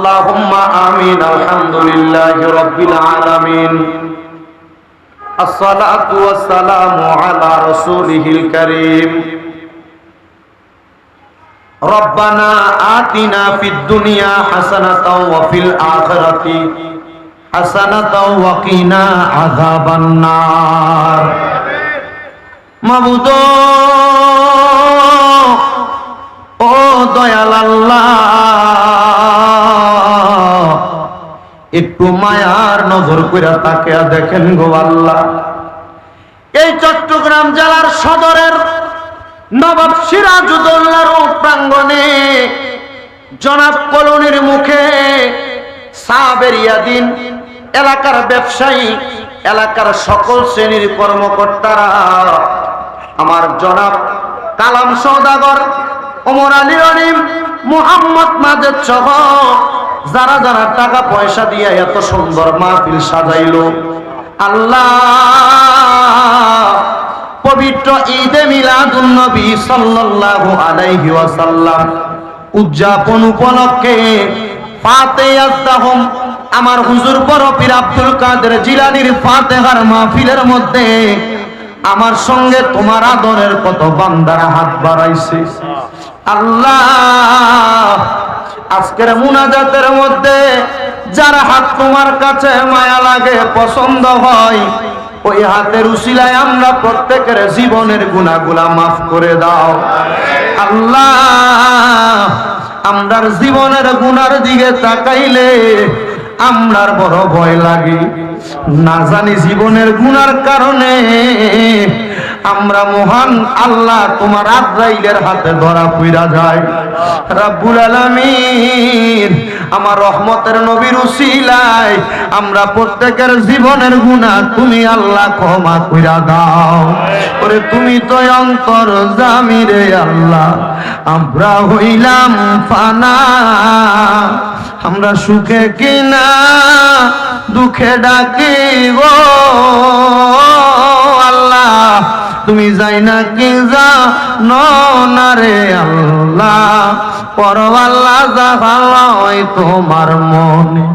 اللهم آمين الحمد لله رب العالمين الصلاة والسلام على رسوله الكريم ربنا آتنا في الدنيا حسنة وفي الآخرة حسنة وقنا عذاب النار মাবুদ ও দয়াল একটু মায়ার নজর কইরা তাকে দেখেন গো আল্লাহ। এই চট্টগ্রাম জেলার সদরের নবাব সিরাজুদ্দৌলার প্রাঙ্গণে জনাব কলোনির মুখে সাবেরিয়া দিন এলাকার ব্যবসায়ী, এলাকার সকল শ্রেণির কর্মকর্তারা, আমার জনাব কালাম সৌদাগর ওমর আলী রনিম, মোহাম্মদ মাজেদ সহ যারা যারা টাকা পয়সা দিয়ে এত সুন্দর মাহফিল সাজাইলো। আল্লাহ ঈদে উদযাপন আমার হুজুর বড় পীর আব্দুল কাদের জিলানির ফাতেহার মাহফিলের মধ্যে আমার সঙ্গে তোমার আদরের কত বান্দারা হাত বাড়াইছে। আল্লাহ, আজকের মুনাজাতের মধ্যে যার হাত তোমার কাছে মায়া লাগে, পছন্দ হয়, ওই হাতের উসিলায় আমরা প্রত্যেকের জীবনের গুণাগুলা মাফ করে দাও। আল্লাহ, আমরার জীবনের গুনার দিকে তাকাইলে আমরার বড় ভয় লাগে। না জানি জীবনের গুনার কারণে আমরা মহান আল্লাহ তোমার আদ্রাইলের হাতে ধরা পইরা যায় রাব্বুল আলামিন, আমার রহমতের নবীর উসিলায় আমরা প্রত্যেকের জীবনের গুনাহ তুমি আল্লাহ ক্ষমা কইরা দাও। ওরে তুমি তো অন্তর জামিরে আল্লাহ, আমরা হইলাম ফানা। আমরা সুখে কিনা, দুঃখে ডাকি গো আল্লাহ তুমি যাই না কি যা না রে আল্লাহ? পর যা ভালোই তোমার মনে।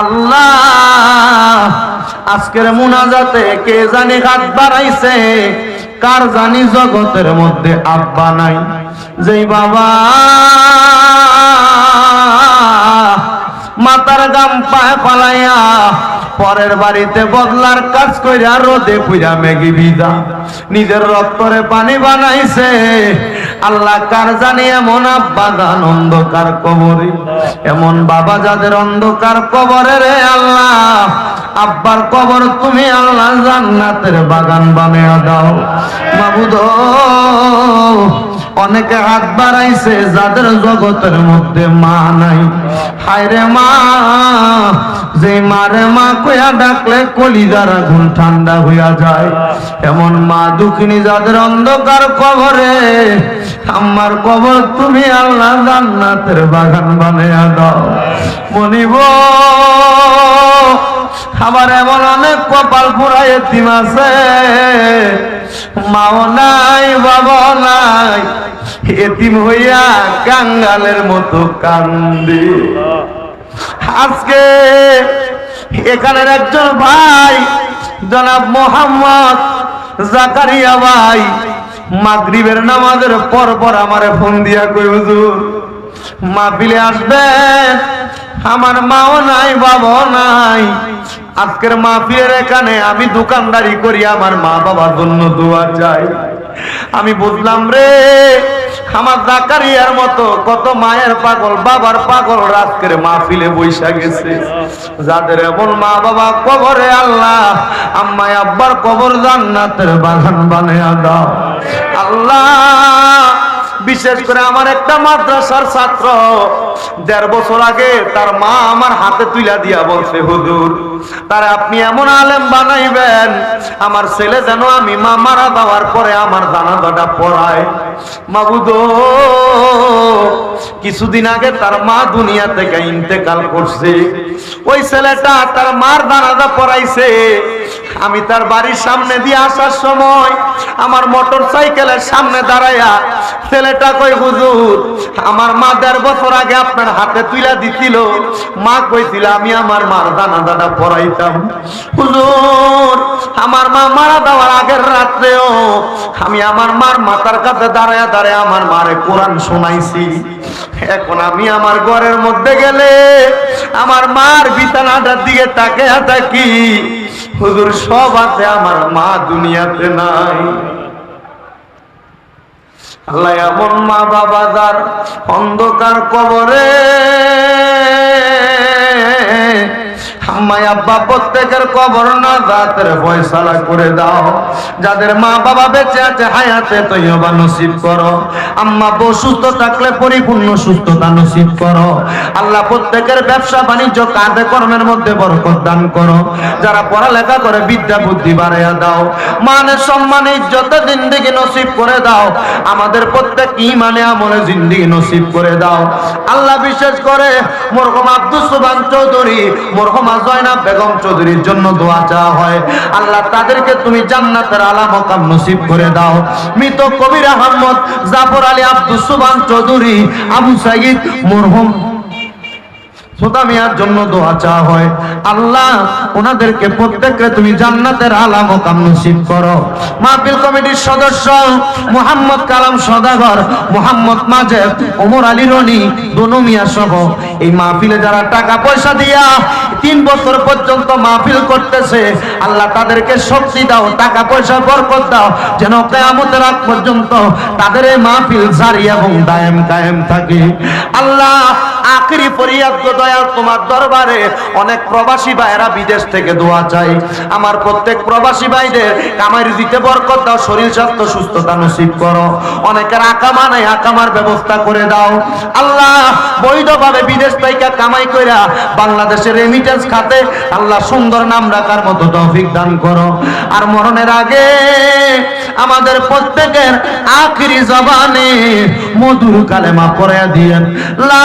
আল্লাহ, আজকের মুনাজাতে কে জানি হাত বাড়াইছে? কার জানি জগতের মধ্যে আব্বা নাই। যেই বাবা মাতার গাম পায় পালাইয়া পরের বাড়িতে বদলার কাজ কইরা রোদে পুইরা মেগি বিদা নিজের রক্তরে পানি বানাইছে। আল্লাহ কার জানি এমন আব্বা দান অন্ধকার কবরে। এমন বাবা যাদের অন্ধকার কবরে রে আল্লাহ। আব্বার কবর তুমি আল্লাহ জান্নাতের বাগান বানিয়ে দাও। মাবুদ অনেকে হাত বাড়াইছে, যাদের জগতের মধ্যে মা নাই। হায়রে মা যে মারে মা কয়া ডাকলে কলিজার আগুন ঠান্ডা হইয়া যায়। এমন মা দুঃখিনী যাদের অন্ধকার কবরে, আমার কবর তুমি আল্লাহ জান্নাতের বাগান বানিয়ে দাও। মনিব আবার এমন অনেক কপাল পুরাই এতিম আছে। মাও নাই বাবা নাই, এতিম হইয়া কাঙ্গালের মতো কান্দি। আজকে এখানের একজন ভাই, জনাব মোহাম্মদ জাকারিয়া ভাই, মাগরিবের নামাজের পর পর আমারে ফোন দিয়া কই হুজুর, মাহফিলে আসবেন? আমার মাও নাই, বাবাও নাই। আজকের মাহফিলের এখানে আমি দোকানদারি করি, আমার মা বাবার জন্য দোয়া চাই। আমি বুঝলাম রে, আমার জাকারিয়ার মতো কত মায়ের পাগল, বাবার পাগল রাজকের মাহফিলে বৈশা গেছে। যাদের এমন মা বাবা কবরে আল্লাহ আম্মায় আব্বার কবর জান্নাতের বাগান বানিয়ে দাও। আল্লাহ বিশেষ করে আমার একটা মাদ্রাসার ছাত্র। দেড় বছর আগে তার মা আমার হাতে তুইলা দিয়া বলছে, হুজুর, তার আপনি এমন আলেম বানাইবেন, আমার ছেলে যেন আমি মা মারা দেওয়ার পরে আমার দানা জানাজাটা পড়ায়। মাবুদ, কিছুদিন আগে তার মা দুনিয়া থেকে ইন্তেকাল করছে। ওই ছেলেটা তার মার জানাজা পড়াইছে। আমি তার বাড়ির সামনে দিয়ে আসার সময় আমার মোটর সাইকেলের সামনে দাঁড়াইয়া, ছেলেটা কই হুজুর, আমার মা দেড় বছর আগে আপনার হাতে তুইলা দিছিল। মা কইছিল, আমি আমার মার দানা দানা পড়াইতাম হুজুর, আমার মা মারা দেওয়ার আগের রাত্রেও আমি আমার মার মাথার কাছে দাঁড়ায় দাঁড়ায় আমার মারে কোরআন শোনাইছি। এখন আমি আমার ঘরের মধ্যে গেলে আমার মার বিছানাটার দিকে তাকে থাকি। হুজুর সব আছে আমার মা দুনিয়াতে নাই। আল্লাহ এমন মা বাবা যার অন্ধকার কবরে আম্মাই আব্বা, প্রত্যেকের কবর না জাতের ফয়সালা করে দাও। যাদের মা বাবা বেঁচে আছে, হায়াতে তৈবা নসিব করো। আম্মা বউ সুস্থ থাকলে পরিপূর্ণ সুস্থতা নসিব করো। আল্লাহ প্রত্যেকের ব্যবসা বাণিজ্য, কাজে কর্মের মধ্যে বরকত দান করো। যারা পড়ালেখা করে, বিদ্যা বুদ্ধি বাড়াইয়া দাও। মানে সম্মানে, ইজ্জতে, জিন্দিগি নসিব করে দাও। আমাদের প্রত্যেক ইমানে আমলে জিন্দিগি নসিব করে দাও। আল্লাহ বিশেষ করে মরহম আব্দুল সুবান চৌধুরী, মরহমা জয়নাব বেগম চৌধুরীর জন্য দোয়া চাওয়া হয়। আল্লাহ তাদেরকে তুমি জান্নাতের আলা মকাম নসিব করে দাও। মৃত কবির আহমদ জাফর আলী আব্দুল সুবান চৌধুরী, আবু সাইদ মরহম সোদা মিয়ার জন্য দোয়া চাওয়া হয়। আল্লাহ, ওনাদেরকে প্রত্যেককে তুমি জান্নাতের আলা মোকাম নসিব করো। মাহফিল কমিটির সদস্য মোহাম্মদ কালাম সদাগর, মোহাম্মদ মাজেদ, ওমর আলী রনি, দনু মিয়া সহ। এই মাহফিলে যারা টাকা পয়সা দিয়া তিন বছর পর্যন্ত মাহফিল করতেছে, আল্লাহ তাদেরকে শক্তি দাও, টাকা পয়সা বরকত দাও, যেন কেয়ামতের আগ পর্যন্ত তাদের এই মাহফিল জারি এবং দায়েম কায়েম থাকে। আল্লাহ, আখরি ফরিয়াদ গো দয়াল তোমার দরবারে অনেক প্রবাসী ভাইয়েরা বিদেশ থেকে দোয়া চাই। আমার প্রত্যেক প্রবাসী ভাইদের কামাই দিতে বরকত দাও, শরীর স্বাস্থ্য, সুস্থতা নসিব করো। অনেকের আকামা নাই, আকামার ব্যবস্থা করে দাও। আল্লাহ বৈধভাবে বিদেশ থেকে কামাই কইরা বাংলাদেশের রেমিটেন্স খাতে আল্লাহ সুন্দর নাম রাখার মতো তৌফিক দান করো। আর মরণের আগে আমাদের প্রত্যেকের আখরি জবানে মধুর কালেমা পড়ে দিয়েন। লা